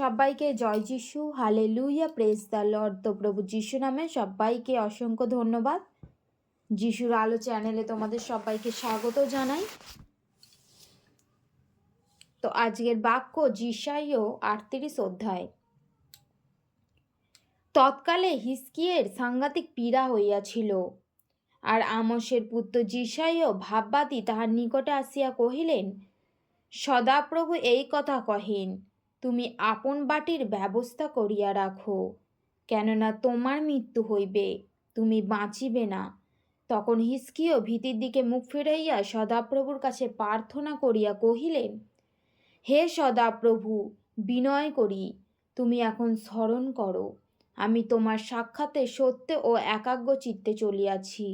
সবাইকে জয় Jishu hallelujah praise the Lord তো প্রভু যিশু নামে সবাইকে অসংখ্য ধন্যবাদ। যিশুর আলো চ্যানেলে তোমাদের সবাইকে স্বাগত জানাই। তো আজকের বাক্য যিশাইও আটত্রিশ অধ্যায়। তৎকালে হিসকিয়ের সাংঘাতিক পীড়া হইয়াছিল, আর আমসের পুত্র যিশাইও ভাববাদী তাহার নিকটে আসিয়া কহিলেন, সদাপ্রভু এই কথা কহেন তুমি আপন বাটির ব্যবস্থা করিয়া রাখো। কেননা তোমার মৃত্যু হইবে, তুমি বাঁচিবে না। তখন হিসকিও ভীতির দিকে মুখ ফিরাইয়া সদাপ্রভুর কাছে প্রার্থনা করিয়া কহিলেন, হে সদাপ্রভু, বিনয় করি, তুমি এখন স্মরণ করো, আমি তোমার সাক্ষাতে সত্যে ও একাগ্র চিত্তে চলিয়াছি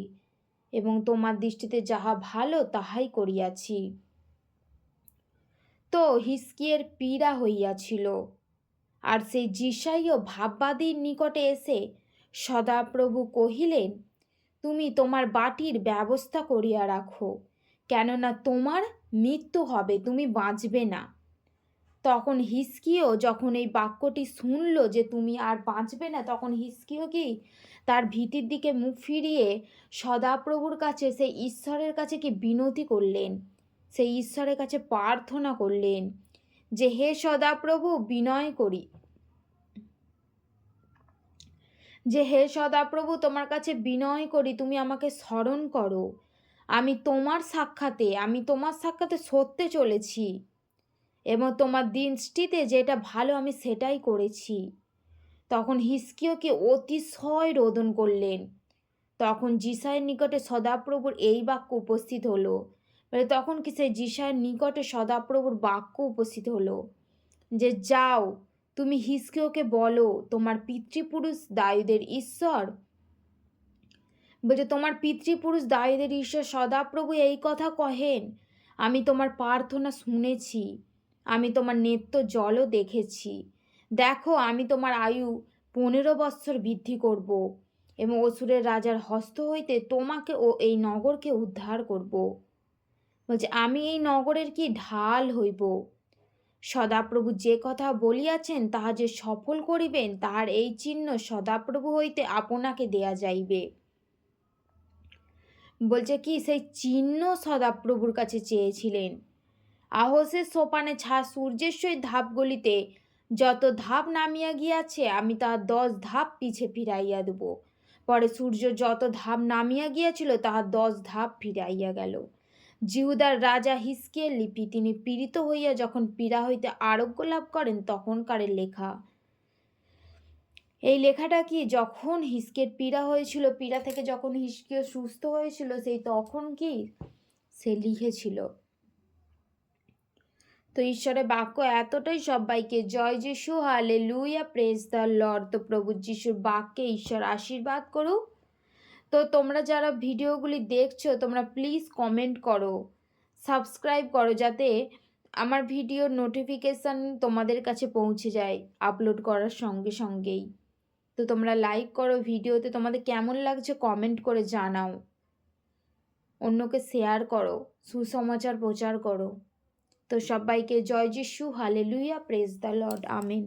এবং তোমার দৃষ্টিতে যাহা ভালো, তাহাই করিয়াছি। হিসকিয়ের পীড়া হইয়াছিল। আর সেই জিসাইও ভাববাদীর নিকটে এসে সদাপ্রভু কহিলেন, তুমি তোমার বাটির ব্যবস্থা করিয়া রাখো, কেননা তোমার মৃত্যু হবে, তুমি বাঁচবে না। তখন হিসকিও যখন এই বাক্যটি শুনল যে তুমি আর বাঁচবে না, তখন হিসকিও কি তার ভীতির দিকে মুখ ফিরিয়ে সদাপ্রভুর কাছে সেই ঈশ্বরের কাছে কি বিনতি করলেন? সেই ঈশ্বরের কাছে প্রার্থনা করলেন যে, হে সদাপ্রভু, বিনয় করি। যে, হে সদাপ্রভু, তোমার কাছে বিনয় করি, তুমি আমাকে স্মরণ করো। আমি তোমার সাক্ষাতে, আমি তোমার সাক্ষাতে সত্যে চলেছি এবং তোমার দৃষ্টিতে যেটা ভালো, আমি সেটাই করেছি। তখন হিসকিওকে অতিশয় রোদন করলেন। তখন জিসায়ের নিকটে সদাপ্রভুর এই বাক্য উপস্থিত হলো। তখন কি সেই জিসায়ের নিকটে সদাপ্রভুর বাক্য উপস্থিত হলো যে, যাও, তুমি হিসকিওকে বলো, তোমার পিতৃপুরুষ দায়ুদের ঈশ্বর? বলছে, তোমার পিতৃপুরুষ দায়ুদের ঈশ্বর সদাপ্রভু এই কথা কহেন। আমি তোমার প্রার্থনা শুনেছি, আমি তোমার নেত্য জলও দেখেছি। দেখো, আমি তোমার আয়ু পনেরো বৎসর বৃদ্ধি করব এবং অসুরের রাজার হস্ত হইতে তোমাকে ও এই নগরকে উদ্ধার করব। বলছে, আমি এই নগরের কি ঢাল হইব? সদাপ্রভু যে কথা বলিয়াছেন, তাহা যে সফল করিবেন, তাহার এই চিহ্ন সদাপ্রভু হইতে আপনাকে দেয়া যাইবে। বলছে, কি, সেই চিহ্ন সদাপ্রভুর কাছে চেয়েছিলেন? আহসের সোপানে ছা সূর্যের সহিত ধাপগুলিতে যত ধাপ নামিয়া গিয়াছে, আমি তাহার দশ ধাপ পিছে ফিরাইয়া দেব। পরে সূর্য যত ধাপ নামিয়া গিয়াছিল তাহার দশ ধাপ ফিরাইয়া গেল। জিহুদার রাজা হিসকের লিপি তিনি পীড়িত হইয়া যখন পীড়া হইতে আরোগ্য লাভ করেন তখনকারের লেখা। এই লেখাটা কি যখন হিসকের পীড়া হয়েছিল, পীড়া থেকে যখন হিসকে সুস্থ হয়েছিল, সেই তখন কি? সে লিখেছিল। তো ঈশ্বরের বাক্য এতটাই সবাইকে, জয় Jishu hallelujah praise the Lord, তো প্রভু যিশুর বাক্যে ঈশ্বর আশীর্বাদ করুক। তো তোমরা যারা ভিডিওগুলি দেখছ, তোমরা প্লিজ কমেন্ট করো সাবস্ক্রাইব করো যাতে আমার ভিডিওর নোটিফিকেশান তোমাদের কাছে পৌঁছে যায় আপলোড করার সঙ্গে সঙ্গেই। তো তোমরা লাইক করো ভিডিওতে তোমাদের কেমন লাগছে কমেন্ট করে জানাও। অন্যকে শেয়ার করো, সুসমাচার প্রচার করো। তো সবাইকে জয় Jishu hallelujah praise the Lord Amin.